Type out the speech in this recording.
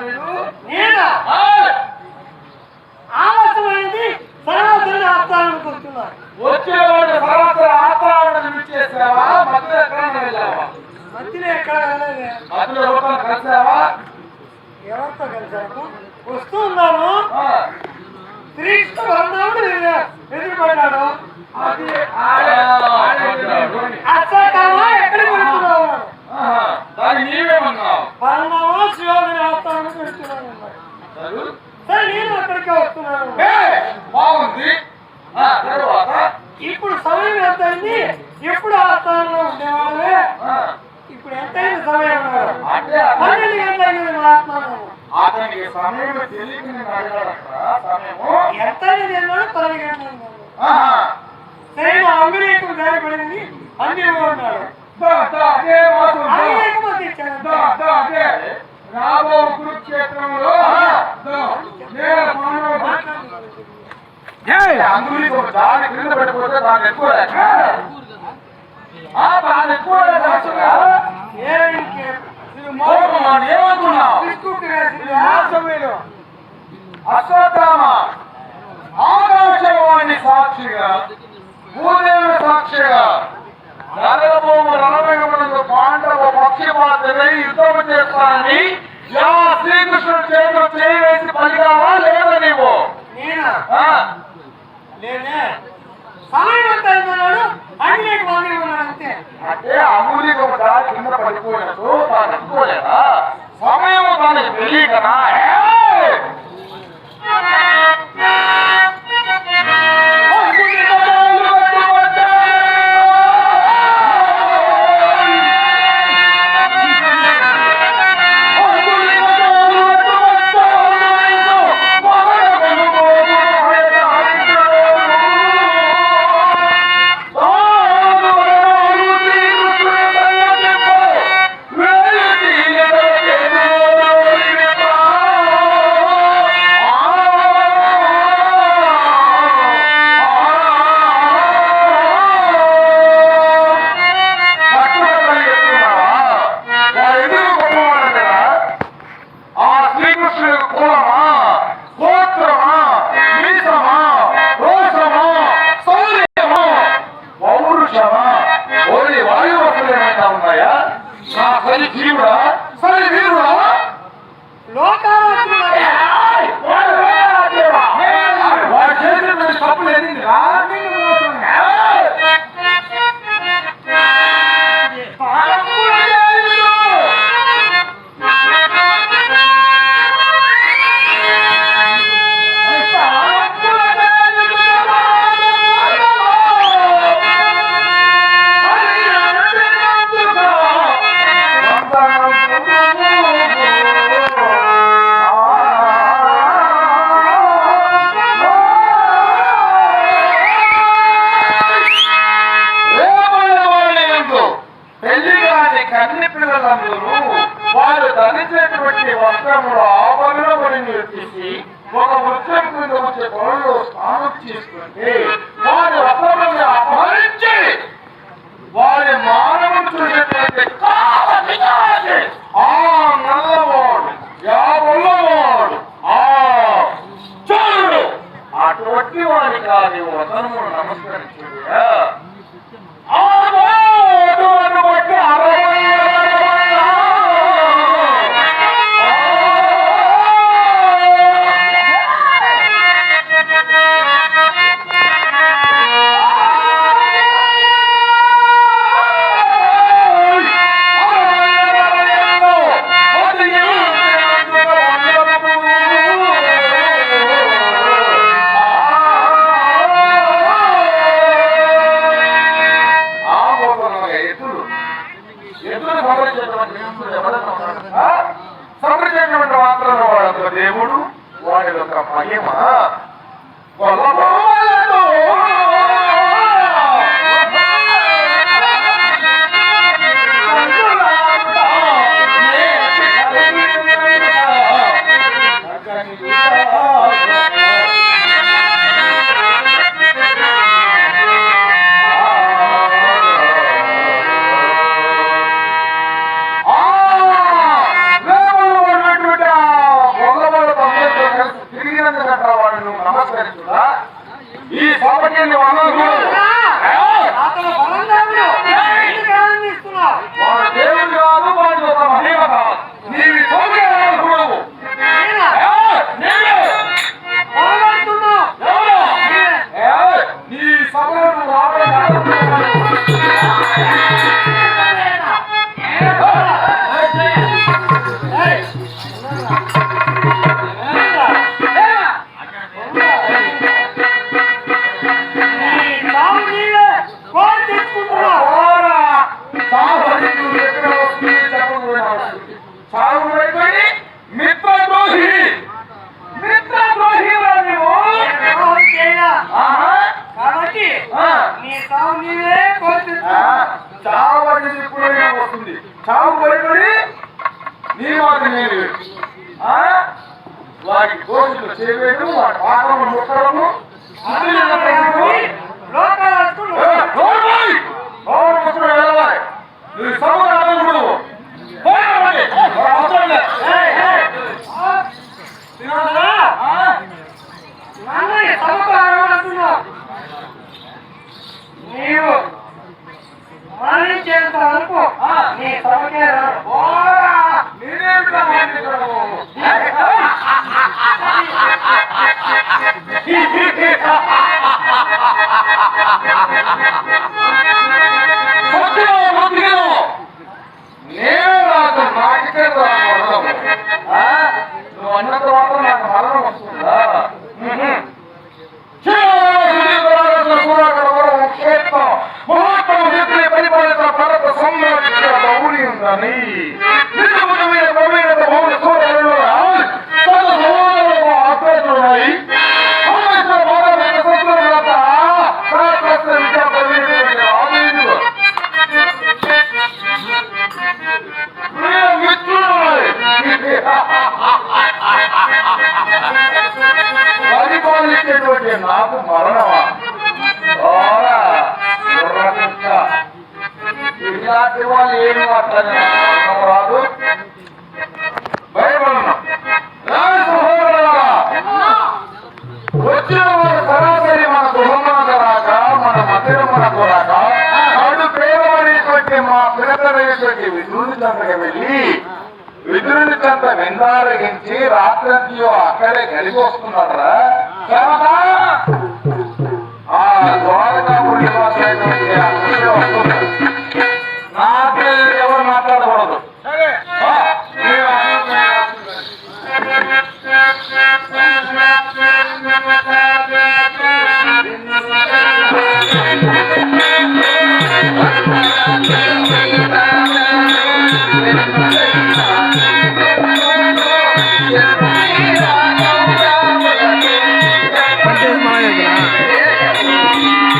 వీడు? నేనా! ఆలస్యమైంది సరాసరి ఆస్థానానికి వస్తున్నాను వచ్చేవాడు సరాసరి ఆస్థానాన్ని ఇచ్చేసావా మధ్యలో ఎక్కడన్నా వెళ్ళావా మధ్యలో ఎక్కడ వెళ్ళలేదు మధ్యలో ఎవరితో కలిసావా? ఎవరితో కలిసాను వస్తూ ఉన్నాను ఆ, శ్రీకృష్ణ వర్ణముడు ఎదురుపడ్డాడు అది దాన్ని నీవేమన్నావు? సరే నేను అక్కడికే వస్తున్నాను బాగుంది. ఆ, తర్వాత. ఇప్పుడు సమయం ఎంత అయింది ఎప్పుడు ఆస్థానంలో ఉండేవాళ్ళే ఆ, ఇప్పుడు ఎంతైంది సమయం అతను- పన్నెండు. అతనికి సమయం అంగుళీకం జారిపడింది అన్ని అన్నాడు దా, రాబో కురుక్షేత్రంలో. అందులో ఒక దాని క్రింద పడిపోతే దాన్ని ఎక్కువ లేక. ఆ, దాన్ని ఎక్కువ లేక అసలు. ఏమనుకున్నావు? అశ్వత్థామ ఆకాశవాణి సాక్షిగా భూదేవి సాక్షిగా నరభూము రణరంగమునందు పాండవ పక్షపాతమై యుద్ధం చేస్తానని యా శ్రీకృష్ణుడు చేతులు చేయవేసి పలికావా లేదా నీవు? అంటే అమూలిక దాని కింద పడిపోయినట్టు తాను అనుకోలేదా? సమయం దానికి తెలియకనా సరి జీవుడా సరి వీరుడా లోకాలు ధరించేటువంటి వస్త్రములు ఆభరణ పని తీసి ఒక వృత్తం కింద వచ్చే పొలంలో స్నానం చేసుకుంటే వారి వస్త్రములను అపహరించి వారి మానవం చూసేటువంటి కావాలి చావు భయపడి నీ మాట నేను ఆ? వాడి కోరికలు చేయవేయడం వాడి పాపము ముట్టడము. లోకాలకు ఏ, పరిపాలించేటువంటి నాకు మరణమా? ఓరా, ఇలాంటి వాళ్ళు మాట్లాడిన రాదు భయపడను. వచ్చిన వారు సరాసరి మన గృహమునకు రాక మన మందిరమునకు రాక నాడు పేదవనేటువంటి మా పిల్లలైనటువంటి విధుని చెంతకు వెళ్ళి విద్యుని చెంత విందారగించి రాత్రి అక్కడే గడిపి వస్తున్నారా